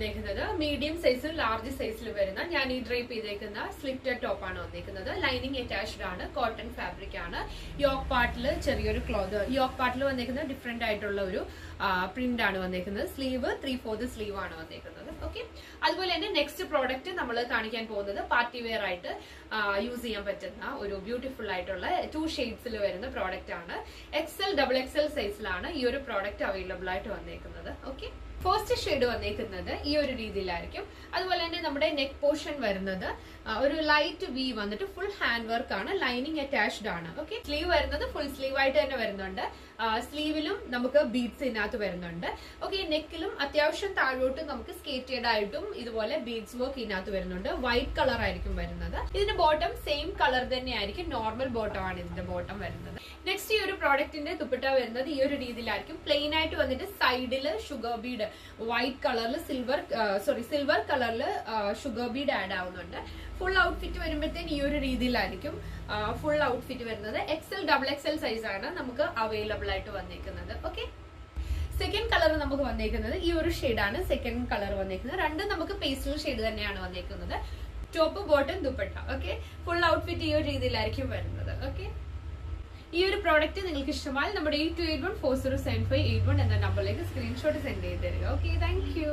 വന്നേക്കുന്നത്. മീഡിയം സൈസും ലാർജ് സൈസിലും വരുന്ന ഞാൻ ഈ ഡ്രൈപ്പ് ചെയ്തേക്കുന്ന ടോപ്പ് ആണ് വന്നേക്കുന്നത്. ലൈനിങ് അറ്റാച്ച്ഡ് ആണ് കോട്ടൺ ഫാബ്രിക് ആണ്. യോക്ക് പാർട്ടിൽ ചെറിയൊരു ക്ലോത്ത് യോക്ക് പാർട്ടിൽ വന്നേക്കുന്ന ഡിഫറെന്റ് ആയിട്ടുള്ള ഒരു പ്രിന്റ് ആണ് വന്നേക്കുന്നത്. സ്ലീവ് ത്രീ ഫോർത്ത് സ്ലീവ് ആണ് വന്നേക്കുന്നത്. ഓക്കെ അതുപോലെ തന്നെ നെക്സ്റ്റ് പ്രോഡക്റ്റ് നമ്മൾ കാണിക്കാൻ പോകുന്നത് പാർട്ടി വെയർ ആയിട്ട് യൂസ് ചെയ്യാൻ പറ്റുന്ന ഒരു ബ്യൂട്ടിഫുൾ ആയിട്ടുള്ള ടു ഷെയ്ഡ്സിൽ വരുന്ന പ്രോഡക്റ്റ് ആണ്. എക്സൽ ഡബിൾ എക്സൽ സൈസിലാണ് ഈ ഒരു പ്രോഡക്റ്റ് അവൈലബിൾ ആയിട്ട് വന്നേക്കുന്നത്. ഓക്കെ ഫസ്റ്റ് ഷെയ്ഡ് വന്നേക്കുന്നത് ഈ ഒരു രീതിയിലായിരിക്കും. അതുപോലെ തന്നെ നമ്മുടെ നെക്ക് പോർഷൻ വരുന്നത് ഒരു ലൈറ്റ് വി വന്നിട്ട് ഫുൾ ഹാൻഡ് വർക്ക് ആണ് ലൈനിങ് അറ്റാച്ച്ഡ് ആണ്. ഓക്കെ സ്ലീവ് വരുന്നത് ഫുൾ സ്ലീവ് ആയിട്ട് തന്നെ വരുന്നുണ്ട്. സ്ലീവിലും നമുക്ക് ബീഡ്സ് ഇതിനകത്ത് വരുന്നുണ്ട്. ഓക്കെ നെക്കിലും അത്യാവശ്യം താഴോട്ട് നമുക്ക് സ്കേറ്റഡ് ആയിട്ടും ഇതുപോലെ ബീഡ്സ് വർക്ക് ഇതിനകത്ത് വരുന്നുണ്ട്. വൈറ്റ് കളർ ആയിരിക്കും വരുന്നത്. ഇതിന്റെ ബോട്ടം സെയിം കളർ തന്നെയായിരിക്കും. നോർമൽ ബോട്ടം ആണ് ഇതിന്റെ ബോട്ടം വരുന്നത്. നെക്സ്റ്റ് പ്രോഡക്റ്റിന്റെ ദുപ്പട്ട വരുന്നത് ഈ ഒരു രീതിയിലായിരിക്കും. പ്ലെയിൻ ആയിട്ട് വന്നിട്ട് സൈഡിൽ ഷുഗർ ബീഡ് വൈറ്റ് കളറിൽ സിൽവർ സോറി സിൽവർ കളറിൽ ഷുഗർ ബീഡ് ആഡ് ആവുന്നുണ്ട്. ഫുൾ ഔട്ട്ഫിറ്റ് വരുമ്പോഴത്തേന് ഈ ഒരു രീതിയിലായിരിക്കും. ഫുൾ ഔട്ട്ഫിറ്റ് വരുന്നത്. എക്സൽ ഡബിൾ എക്സൽ സൈസ് ആണ് നമുക്ക് അവൈലബിൾ ആയിട്ട് വന്നിരിക്കുന്നത് ഓക്കെ സെക്കൻഡ് കളർ നമുക്ക് വന്നേക്കുന്നത് ഈ ഒരു ഷെയ്ഡാണ് സെക്കൻഡ് കളർ വന്നേക്കുന്നത്. രണ്ടും നമുക്ക് പേസ്റ്റൽ ഷെയ്ഡ് തന്നെയാണ് വന്നേക്കുന്നത്. Top bottom dupatta. Okay full outfit ഈ ഒരു രീതിയിലായിരിക്കും വരുന്നത്. ഓക്കെ ഈ ഒരു പ്രോഡക്റ്റ് നിങ്ങൾക്ക് ഇഷ്ടമായി നമ്മുടെ eight two eight one four zero seven five eight one എന്ന നമ്പറിലേക്ക് സ്ക്രീൻഷോട്ട് സെൻഡ് ചെയ്ത് തരിക. Okay thank you